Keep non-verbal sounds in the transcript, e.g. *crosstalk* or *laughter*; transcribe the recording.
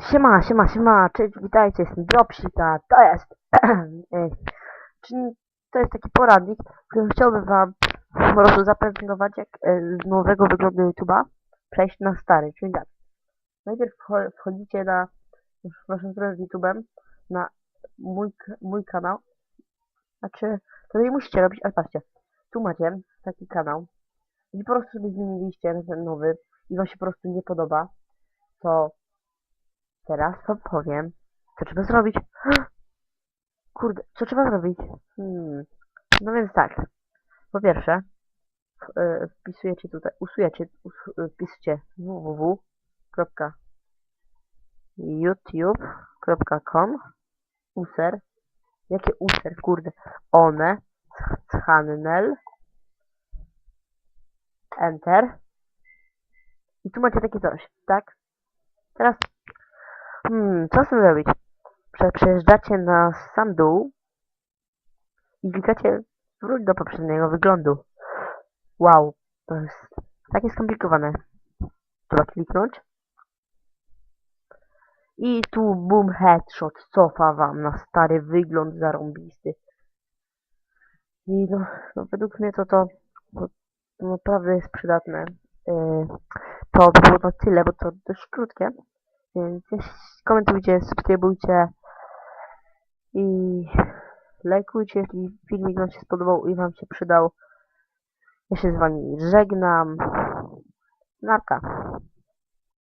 Siema, siema, siema, cześć, witajcie, jestem Dropsika, to jest, *clears throat* czyli to jest taki poradnik, w którym chciałbym wam po prostu zaprezentować, jak e, z nowego wyglądu YouTube'a przejść na stary, czyli tak, najpierw wcho- wchodzicie na waszą stronę z YouTube'em, na mój, mój kanał, znaczy, to nie musicie robić, ale patrzcie, tu macie taki kanał, i po prostu sobie zmieniliście ten nowy i wam się po prostu nie podoba, to Teraz wam powiem, co trzeba zrobić. *gasps* Kurde, co trzeba zrobić? Hmm. No więc tak. Po pierwsze, e, wpisujecie tutaj, usujecie, us, wpiszcie www.youtube.com user. Jakie user? Kurde. One. Channel. Enter. I tu macie takie coś, tak? Teraz Hmm, co zrobić? Prze przejeżdżacie na sam dół i klikacie wróć do poprzedniego wyglądu. Wow, to jest takie skomplikowane. Trzeba kliknąć. I tu boom headshot cofa wam na stary wygląd zarąbisty. I no, no według mnie to to, to, to naprawdę jest przydatne. Yy, to by było na tyle, bo to dość krótkie. Więc komentujcie, subskrybujcie i lajkujcie, jeśli filmik wam się spodobał i wam się przydał. Ja się z wami żegnam. Narka.